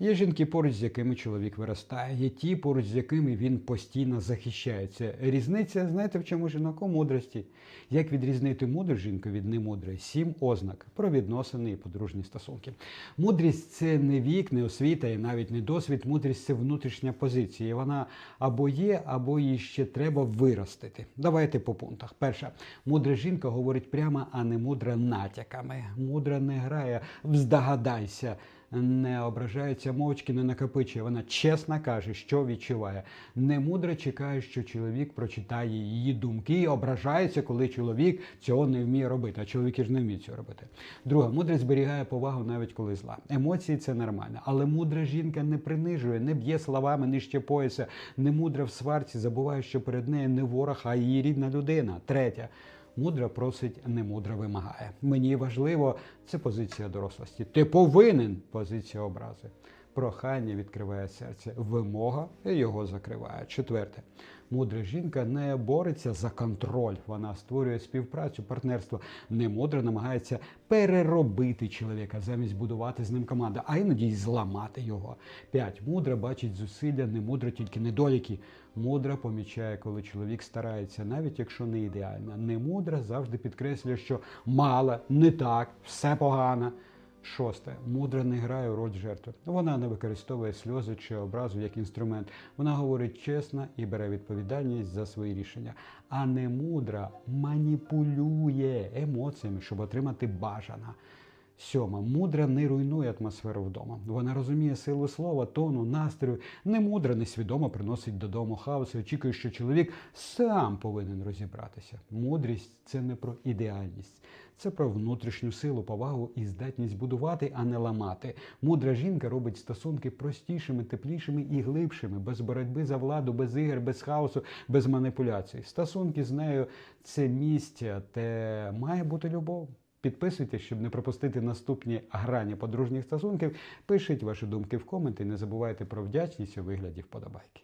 Є жінки, поруч з якими чоловік виростає, є ті, поруч з якими він постійно захищається. Різниця, знаєте, в чому жінок? У мудрості. Як відрізнити мудру жінку від немудрої? Сім ознак про відносини і подружні стосунки. Мудрість це не вік, не освіта і навіть не досвід. Мудрість це внутрішня позиція. Вона або є, або її ще треба виростити. Давайте по пунктах. Перша, мудра жінка говорить прямо, а не мудра натяками. Мудра не грає, вздогадайся не ображається мовчки, не накопичує. Вона чесно каже, що відчуває. Немудро чекає, що чоловік прочитає її думки і ображається, коли чоловік цього не вміє робити. А чоловіки ж не вміють цього робити. Друга, мудра зберігає повагу навіть коли зла. Емоції це нормально, але мудра жінка не принижує, не б'є словами нижче пояса, не мудра в сварці, забуває, що перед нею не ворог, а її рідна людина. Третя. Мудра просить, не мудра вимагає. Мені важливо, це позиція дорослості. Ти повинен позиція образи. Прохання відкриває серце, вимога його закриває. Четверте, мудра жінка не бореться за контроль. Вона створює співпрацю, партнерство. Немудра намагається переробити чоловіка замість будувати з ним команду, а іноді й зламати його. П'ять. Мудра бачить зусилля, не мудра тільки недоліки. Мудра помічає, коли чоловік старається, навіть якщо не ідеально. Немудра завжди підкреслює, що мало, не так, все погано. Шосте, мудра не грає роль жертви. Вона не використовує сльози чи образу як інструмент. Вона говорить чесно і бере відповідальність за свої рішення. А не мудра маніпулює емоціями, щоб отримати бажане. Сьома, мудра не руйнує атмосферу вдома. Вона розуміє силу слова, тону, настрою. Не мудра несвідомо приносить додому хаос і очікує, що чоловік сам повинен розібратися. Мудрість це не про ідеальність, це про внутрішню силу, повагу і здатність будувати, а не ламати. Мудра жінка робить стосунки простішими, теплішими і глибшими, без боротьби за владу, без ігор, без хаосу, без маніпуляцій. Стосунки з нею це місце, де має бути любов. Підписуйтесь, щоб не пропустити наступні грані подружніх стосунків. Пишіть ваші думки в коменти. Не забувайте про вдячність у вигляді вподобайки.